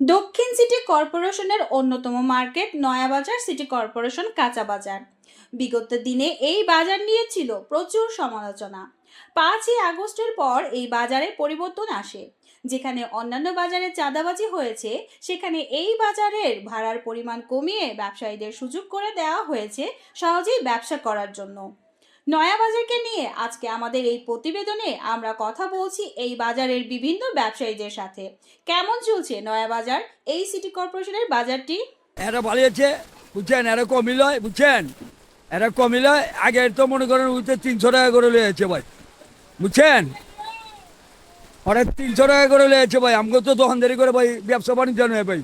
দক্ষিণ সিটি কর্পোরেশনের অন্যতম মার্কেট নয়াবাজার সিটি কর্পোরেশন কাঁচা বাজার বিগত দিনে এই বাজার নিয়ে ছিল প্রচুর সমালোচনা। পাঁচই আগস্টের পর এই বাজারে পরিবর্তন আসে। যেখানে অন্যান্য বাজারে চাঁদাবাজি হয়েছে, সেখানে এই বাজারের ভাড়ার পরিমাণ কমিয়ে ব্যবসায়ীদের সুযোগ করে দেওয়া হয়েছে সহজেই ব্যবসা করার জন্য। নয়াবাজারকে নিয়ে আজকে আমাদের এই প্রতিবেদনে আমরা কথা বলছি এই বাজারের বিভিন্ন ব্যবসায়ীদের সাথে। কেমন চলছে নয়াবাজার? এই সিটি কর্পোরেশনের বাজারটি? এরা ভালো আছে বুঝছেন? এরা কমিল বুঝছেন? এরা কমিল আগে তো মনে করেন উঠতে তিনশো টাকা করে লিয়েছে ভাই বুঝছেন? অনেক তিনশো টাকা করে লিয়েছে ভাই আমাকে তো দোকানদারি করে ভাই ব্যবসা বাণিজ্য নয় ভাই।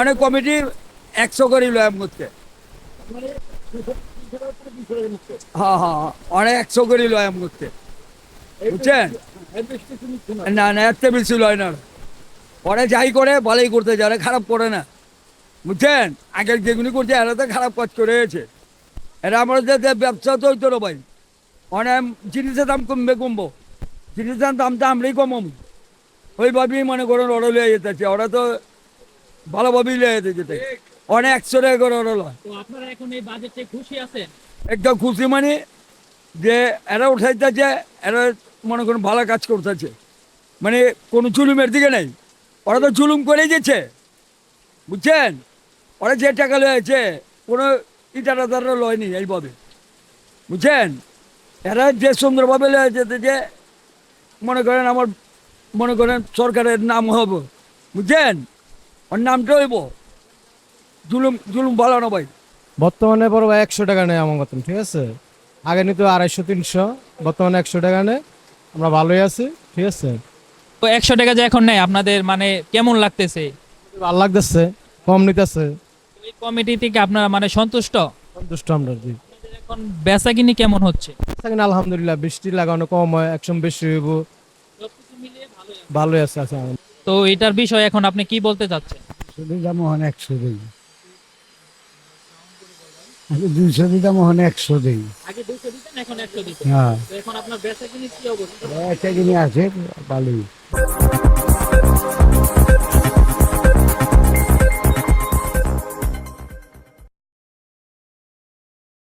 অনেক কমিটি একশো করে লয় আমাকে হ্যাঁ হ্যাঁ হ্যাঁ, অনেক একশো করে লয় আমাকে বুঝছেন? না না এত বেশি লয় না। ওরা যাই করে ভালোই করতে যায় ওরা খারাপ করে না। বুঝছেন? আগের যেগুলি করছে এরা তো খারাপ কাজ করে গেছে এরা আমাদের ব্যবসা তো হইতো ভাই। অনেক জিনিসের দাম কমবে কমবো। জিনিসের দামটা আমরাই কমাম ওইভাবেই মনে করেন ওরা লিয়ে যেতেছে। ওরা তো ভালোভাবেই লিয়ে যেতে অনেক টাকা করে তো আপনারা এখন এই বাজেটে খুশি আছেন? একদম খুশি মানে যে এরা উঠাইতেছে এরা মনে করেন ভালো কাজ করতেছে। মানে কোনো চুলুমের দিকে নেই। ওরা তো চুলুম করেই গেছে বুঝছেন? ওরা যে টাকা লয়েছে কোনো ইটারা তারা লয়নি এইভাবে। বুঝছেন? এরা যে সুন্দরভাবে লয়েছে যে মনে করেন আমার মনে করেন সরকারের নাম হবে। বুঝছেন? ওর নামটা হইব। জুলুম জুলুম ভালো না ভাই। বর্তমানে বড় ভাই একশো টাকা নেয় আমার মতন ঠিক আছে? আগে নিত আড়াইশো তিনশো বর্তমানে একশো টাকা নেয়। আমরা ভালোই আছি ঠিক আছে? তো একশো টাকা যে এখন নেই আপনাদের মানে কেমন লাগতেছে? ভালো লাগতেছে কম নিতেছে। এই কমিটি থেকে আপনারা মানে সন্তুষ্ট? সন্তুষ্ট আমরা জি। আপনাদের এখন বেচা কিনি কেমন হচ্ছে? এখন আলহামদুলিল্লাহ বৃষ্টি লাগানো কম হয় একশো বেশি হইব। ভালোই আছে। আছে তো এটার বিষয়ে এখন আপনি কি বলতে চাচ্ছেন? শুধু দাম হন একশো আমি দুইশো দিতাম এখন একশো দিই। আগে এখন একশো দিতেন। হ্যাঁ। এখন আপনার বেচা কিনি কি অবস্থা? একটা কিনে আছে ভালোই